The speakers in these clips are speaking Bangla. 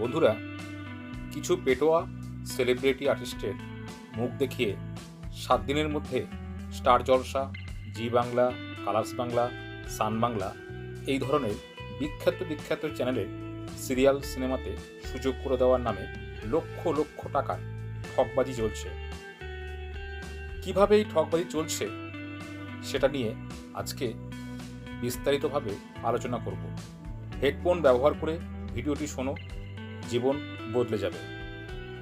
বন্ধুরা, কিছু পেটোয়া সেলিব্রিটি আর্টিস্টের মুখ দেখিয়ে সাত দিনের মধ্যে star Jalsha, Zee Bangla, Colors Bangla, Sun Bangla এই ধরনের বিখ্যাত বিখ্যাত চ্যানেলের সিরিয়াল সিনেমাতে সুযোগ করে দেওয়ার নামে লক্ষ লক্ষ টাকার ঠকবাজি চলছে। কীভাবে এই ঠকবাজি চলছে সেটা নিয়ে আজকে বিস্তারিতভাবে আলোচনা করব। হেডফোন ব্যবহার করে ভিডিওটি শোনো জীবন বদলে যাবে।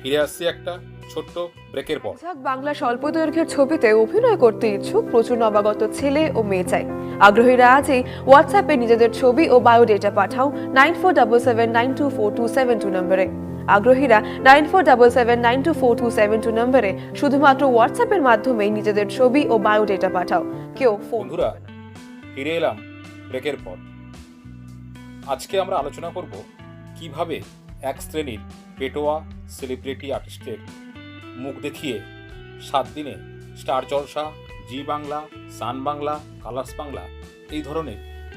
ফিরে আসছি একটা ছোট্ট ব্রেকের পর। ঝাঁক বাংলা স্বল্প দৈর্ঘ্যের ছবিতে অভিনয় করতে ইচ্ছুক প্রচুর নবাগত ছেলে ও মেয়ে চাই। আগ্রহীরা আজই হোয়াটসঅ্যাপে নিজেদের ছবি ও বায়োডেটা পাঠাও nine four double seven nine two four two seven two নম্বরে। আগ্রহীরা nine four double seven nine two four two seven two নম্বরে শুধুমাত্র হোয়াটসঅ্যাপের মাধ্যমেই নিজেদের ছবি ও বায়োডেটা পাঠাও। কেউ ফোন বন্ধুরা ফিরে এলাম ব্রেকের পর। আজকে আমরা আলোচনা করব কীভাবে এক শ্রেণির পেটোয়া সেলিব্রিটি আর্টিস্টের মুখ দেখিয়ে সাত দিনে star Jalsha, Zee Bangla, Sun Bangla, Colors Bangla এই ধরনের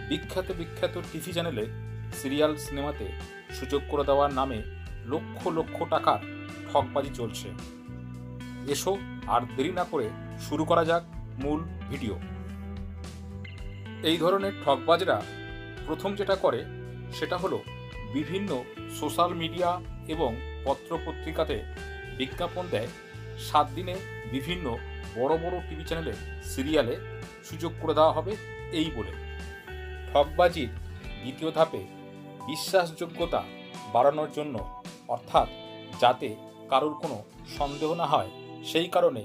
বিখ্যাত বিখ্যাত টিভি চ্যানেলে সিরিয়াল সিনেমাতে সুযোগ করে দেওয়ার নামে লক্ষ লক্ষ টাকার ঠকবাজি চলছে। এসো আর দেরি না করে শুরু করা যাক মূল ভিডিও। এই ধরনের ঠকবাজরা প্রথম যেটা করে সেটা হলো বিভিন্ন সোশ্যাল মিডিয়া এবং পত্রপত্রিকাতে বিজ্ঞাপন দেয়। সাত দিনে বিভিন্ন বড় বড় টিভি চ্যানেলে সিরিয়ালে সুযোগ করে দেওয়া হবে এই বলে। ঠকবাজির দ্বিতীয় ধাপে বিশ্বাসযোগ্যতা বাড়ানোর জন্য, অর্থাৎ যাতে কারোর কোনো সন্দেহ না হয়, সেই কারণে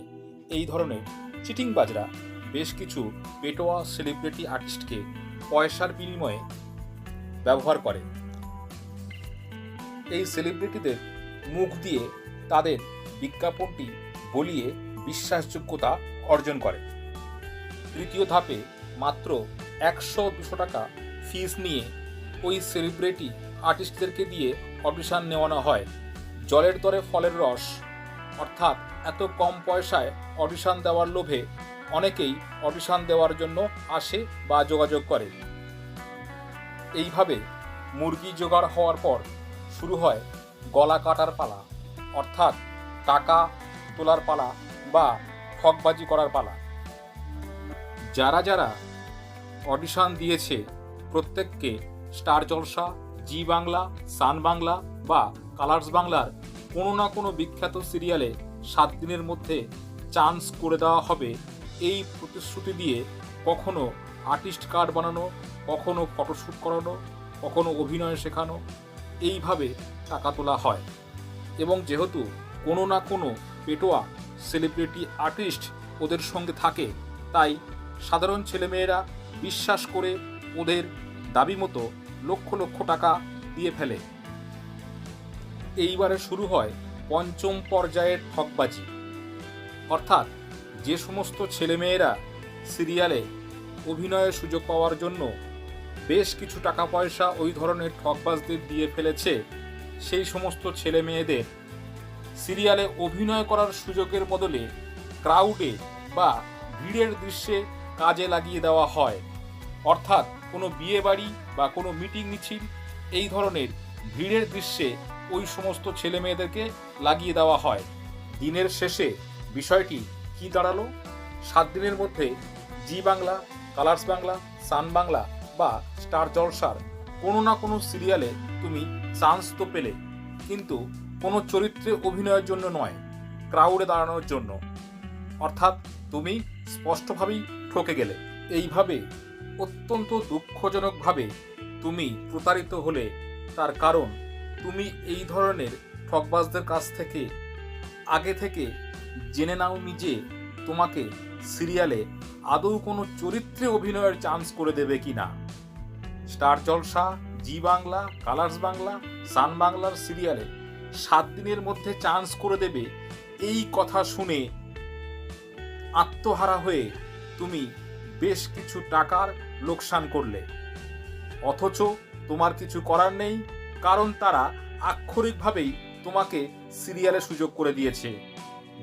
এই ধরনের চিটিংবাজরা বেশ কিছু পেটোয়া সেলিব্রিটি আর্টিস্টকে পয়সার বিনিময়ে ব্যবহার করে। এই সেলিব্রিটিদের মুখ দিয়ে তাদের বিজ্ঞাপনটি বলিয়ে বিশ্বাসযোগ্যতা অর্জন করে। তৃতীয় ধাপে মাত্র একশো দুশো টাকা ফিস নিয়ে ওই সেলিব্রিটি আর্টিস্টদেরকে দিয়ে অডিশন নেওয়ানো হয়। জলের দরে ফলের রস, অর্থাৎ এত কম পয়সায় অডিশন দেওয়ার লোভে অনেকেই অডিশন দেওয়ার জন্য আসে বা যোগাযোগ করে। এইভাবে মুরগি জোগাড় হওয়ার পর শুরু হয় গলা কাটার পালা, অর্থাৎ টাকা তোলার পালা বা ঠকবাজি করার পালা। যারা যারা অডিশন দিয়েছে, প্রত্যেককে Star Jalsha, Zee Bangla, Sun Bangla বা কালার্স বাংলার কোনো না কোনো বিখ্যাত সিরিয়ালে সাত দিনের মধ্যে চান্স করে দেওয়া হবে এই প্রতিশ্রুতি দিয়ে কখনো আর্টিস্ট কার্ড বানানো, কখনো ফটোশ্যুট করানো, কখনো অভিনয় শেখানো এইভাবে টাকা তোলা হয়। এবং যেহেতু কোনো না কোনো পেটোয়া সেলিব্রিটি আর্টিস্ট ওদের সঙ্গে থাকে, তাই সাধারণ ছেলেমেয়েরা বিশ্বাস করে ওদের দাবি মতো লক্ষ লক্ষ টাকা দিয়ে ফেলে। এইবারে শুরু হয় পঞ্চম পর্যায়ের ঠকবাজি। অর্থাৎ যে সমস্ত ছেলেমেয়েরা সিরিয়ালে অভিনয়ের সুযোগ পাওয়ার জন্য বেশ কিছু টাকা পয়সা ওই ধরনের ঠকবাজদের দিয়ে ফেলেছে সেই সমস্ত ছেলে মেয়েদের সিরিয়ালে অভিনয় করার সুযোগের বদলে ক্রাউডে বা ভিড়ের দৃশ্যে কাজে লাগিয়ে দেওয়া হয়। অর্থাৎ কোনো বিয়ে বাড়ি বা কোনো মিটিং মিছিল এই ধরনের ভিড়ের দৃশ্যে ওই সমস্ত ছেলে মেয়েদেরকে লাগিয়ে দেওয়া হয়। দিনের শেষে বিষয়টি কি দাঁড়াল? সাত দিনের মধ্যে Zee Bangla, Colors Bangla, Sun Bangla বা স্টার জলসার কোনো না কোনো সিরিয়ালে তুমি চান্স তো পেলে। কিন্তু কোনো চরিত্রে অভিনয়ের জন্য নয় ক্রাউডে দাঁড়ানোর জন্য। অর্থাৎ তুমি স্পষ্টভাবেই ঠকে গেলে। এইভাবে অত্যন্ত দুঃখজনকভাবে তুমি প্রতারিত হলে তার কারণ তুমি এই ধরনের ঠকবাজদের কাছ থেকে আগে থেকে জেনে নাওনি যে তোমাকে সিরিয়ালে আদৌ কোনো চরিত্রে অভিনয়ের চান্স করে দেবে কি না star Jalsha, Zee Bangla, Colors Bangla, Sun বাংলার সিরিয়ালে সাত দিনের মধ্যে চান্স করে দেবে এই কথা শুনে আত্মহারা হয়ে তুমি বেশ কিছু টাকার লোকসান করলে। অথচ তোমার কিছু করার নেই, কারণ তারা আক্ষরিকভাবেই তোমাকে সিরিয়ালে সুযোগ করে দিয়েছে।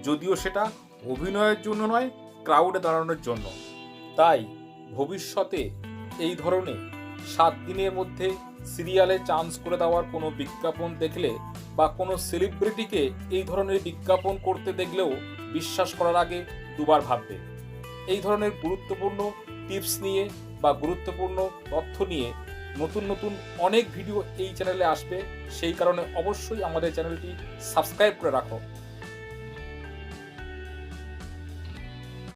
যদিও সেটা অভিনয়ের জন্য নয়, ক্রাউডে দাঁড়ানোর জন্য। তাই ভবিষ্যতে এই ধরনের সাত দিনের মধ্যে সিরিয়ালে চান্স করে দেওয়ার কোনো বিজ্ঞাপন দেখলে বা কোনো সেলিব্রিটিকে এই ধরনের বিজ্ঞাপন করতে দেখলেও বিশ্বাস করার আগে দুবার ভাববে। এই ধরনের গুরুত্বপূর্ণ টিপস নিয়ে বা গুরুত্বপূর্ণ তথ্য নিয়ে নতুন নতুন অনেক ভিডিও এই চ্যানেলে আসবে। সেই কারণে অবশ্যই আমাদের চ্যানেলটি সাবস্ক্রাইব করে রাখো।